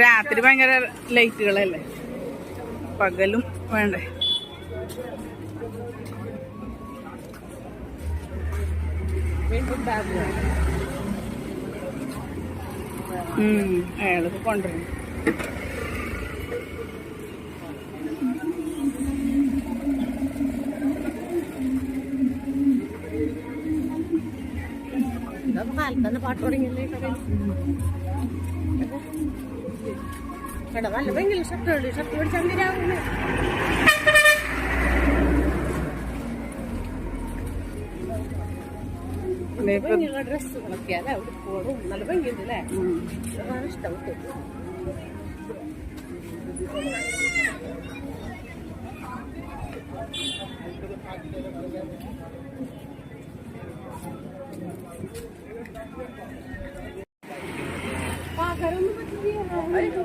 രാത്രി ഭയങ്കര ലൈറ്റുകളല്ലേ? പകലും വേണ്ടേ? അയാളൊക്കെ കൊണ്ടുവരും. കാലത്തന്നെ പാട്ട് തുടങ്ങിയല്ലേ എടാ നല്ല ഭയങ്കര ഷർട്ട് ഷർട്ട് മേടിച്ചാൽ എന്തിനാവുന്നു ഭംഗിയുള്ള ഡ്രസ്സുകളൊക്കെ അല്ലേ? അവിടെ പോകും നല്ല ഭംഗിയുണ്ടല്ലേ അതാണ് ഇഷ്ടം. പകരൊന്നും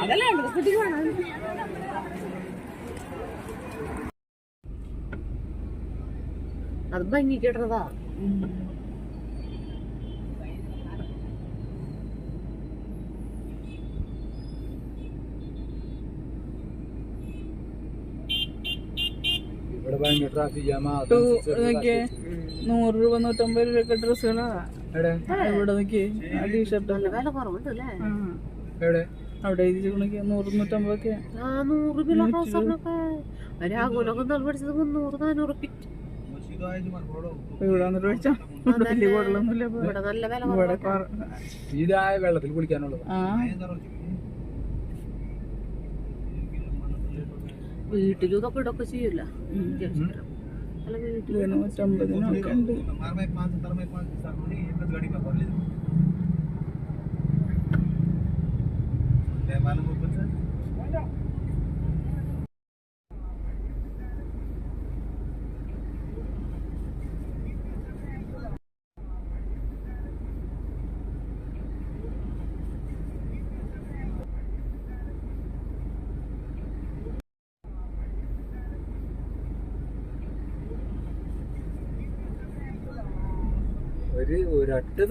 അതല്ലേ ഉണ്ട് കുട്ടിക്ക് അത് ഭംഗിക്കിടുന്നതാ ഇവിടെ ഭയങ്കര ട്രാഫിക് ജാമാ നോക്കിയേ നൂറ് രൂപ നൂറ്റമ്പത് ഡ്രസ്സുകളാ. ഇവിടെ ആ ടീഷർട്ട് നല്ല എവിടെ? അവിടെ നൂറ് നൂറ്റമ്പതൊക്കെ. ഇവിടെ വന്നിട്ട് മേടിച്ചാ വലിയ കൂടുതലൊന്നുമില്ല. ഇവിടെ ഇവിടെ ഇതായ വെള്ളത്തിൽ കുളിക്കാനുള്ളത്. ആ. വീട്ടിലും ഇതൊക്കെ ഇടൊക്കെ ചെയ്യൂല അല്ല വീട്ടിൽ ഇതിന് നൂറ്റമ്പതിനൊക്കെ ഉണ്ട് ഒരു ഒരട്ട്